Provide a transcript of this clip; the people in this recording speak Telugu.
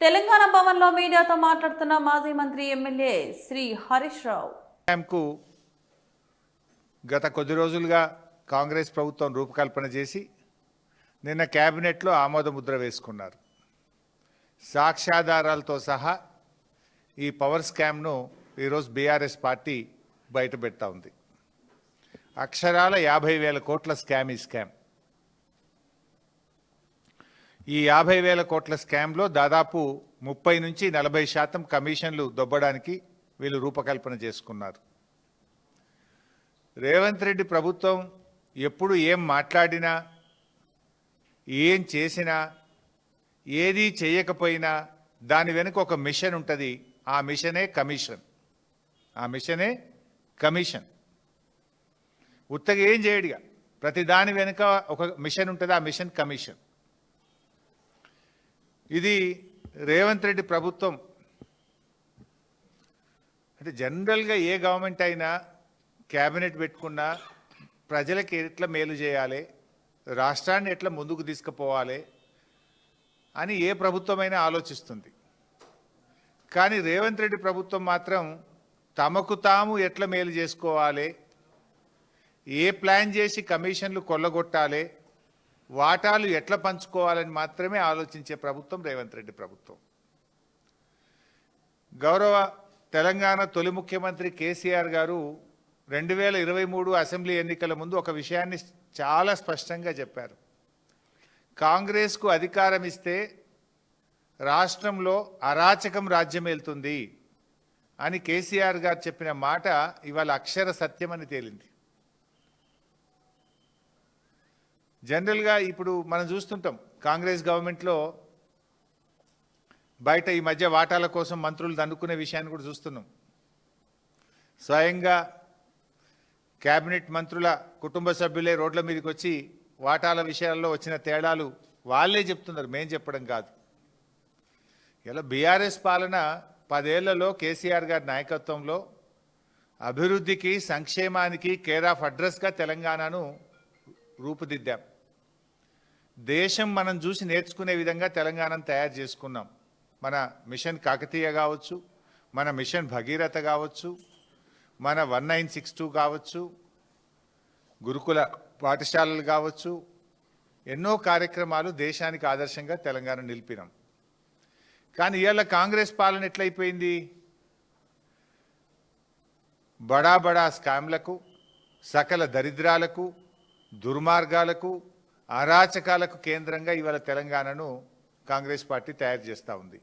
తెలంగాణ భవన్లో మీడియాతో మాట్లాడుతున్న మాజీ మంత్రి ఎమ్మెల్యే శ్రీ హరీష్ రావు. క్యాంప్కు గత కొద్ది రోజులుగా కాంగ్రెస్ ప్రభుత్వం రూపకల్పన చేసి నిన్న కేబినెట్లో ఆమోద ముద్ర వేసుకున్నారు. సాక్ష్యాధారాలతో సహా ఈ పవర్ స్కామ్ను ఈరోజు బీఆర్ఎస్ పార్టీ బయటపెడతా ఉంది. అక్షరాల యాభై వేల కోట్ల స్కామ్ ఈ స్కామ్. ఈ యాభై వేల కోట్ల స్కామ్లో దాదాపు ముప్పై నుంచి నలభై శాతం కమిషన్లు దొబ్బడానికి వీళ్ళు రూపకల్పన చేసుకున్నారు. రేవంత్ రెడ్డి ప్రభుత్వం ఎప్పుడు ఏం మాట్లాడినా ఏం చేసినా ఏది చేయకపోయినా దాని వెనుక ఒక మిషన్ ఉంటుంది. ఆ మిషనే కమిషన్. ఆ మిషనే కమిషన్. ఉత్తగా ఏం చేయడిగా ప్రతి దాని వెనుక ఒక మిషన్ ఉంటుంది. ఆ మిషన్ కమిషన్. ఇది రేవంత్ రెడ్డి ప్రభుత్వం. అంటే జనరల్గా ఏ గవర్నమెంట్ అయినా క్యాబినెట్ పెట్టుకున్నా ప్రజలకి ఎట్లా మేలు చేయాలి రాష్ట్రాన్ని ఎట్లా ముందుకు తీసుకుపోవాలి అని ఏ ప్రభుత్వమైనా ఆలోచిస్తుంది. కానీ రేవంత్ రెడ్డి ప్రభుత్వం మాత్రం తమకు తాము ఎట్లా మేలు చేసుకోవాలి ఏ ప్లాన్ చేసి కమిషన్లు కొల్లగొట్టాలి వాటాలు ఎట్లా పంచుకోవాలని మాత్రమే ఆలోచించే ప్రభుత్వం రేవంత్ రెడ్డి ప్రభుత్వం. గౌరవ తెలంగాణ తొలి ముఖ్యమంత్రి కేసీఆర్ గారు రెండు వేల ఇరవై మూడు అసెంబ్లీ ఎన్నికల ముందు ఒక విషయాన్ని చాలా స్పష్టంగా చెప్పారు. కాంగ్రెస్కు అధికారం ఇస్తే రాష్ట్రంలో అరాచకం రాజ్యమేలుతుంది అని కేసీఆర్ గారు చెప్పిన మాట ఇవాళ అక్షర సత్యమని తేలింది. జనరల్గా ఇప్పుడు మనం చూస్తుంటాం కాంగ్రెస్ గవర్నమెంట్లో బయట ఈ మధ్య వాటాల కోసం మంత్రులు దండుకునే విషయాన్ని కూడా చూస్తున్నాం. స్వయంగా కేబినెట్ మంత్రుల కుటుంబ సభ్యులే రోడ్ల మీదకి వచ్చి వాటాల విషయాల్లో వచ్చిన తేడాలు వాళ్ళే చెప్తున్నారు మేం చెప్పడం కాదు. ఇలా బీఆర్ఎస్ పాలన పదేళ్ళలో కేసీఆర్ గారి నాయకత్వంలో అభివృద్ధికి సంక్షేమానికి కేర్ ఆఫ్ అడ్రస్గా తెలంగాణను రూపుదిద్దాం. దేశం మనం చూసి నేర్చుకునే విధంగా తెలంగాణను తయారు చేసుకున్నాం. మన మిషన్ కాకతీయ కావచ్చు మన మిషన్ భగీరథ కావచ్చు మన వన్ నైన్ సిక్స్ టూ కావచ్చు గురుకుల పాఠశాలలు కావచ్చు ఎన్నో కార్యక్రమాలు దేశానికి ఆదర్శంగా తెలంగాణ నిలిపినాం. కానీ ఇవాళ కాంగ్రెస్ పాలన ఎట్లయిపోయింది? బడా బడా స్కామ్లకు సకల దరిద్రాలకు దుర్మార్గాలకు అరాచకాలకు కేంద్రంగా ఇవాళ తెలంగాణను కాంగ్రెస్ పార్టీ తయారు చేస్తూ ఉంది.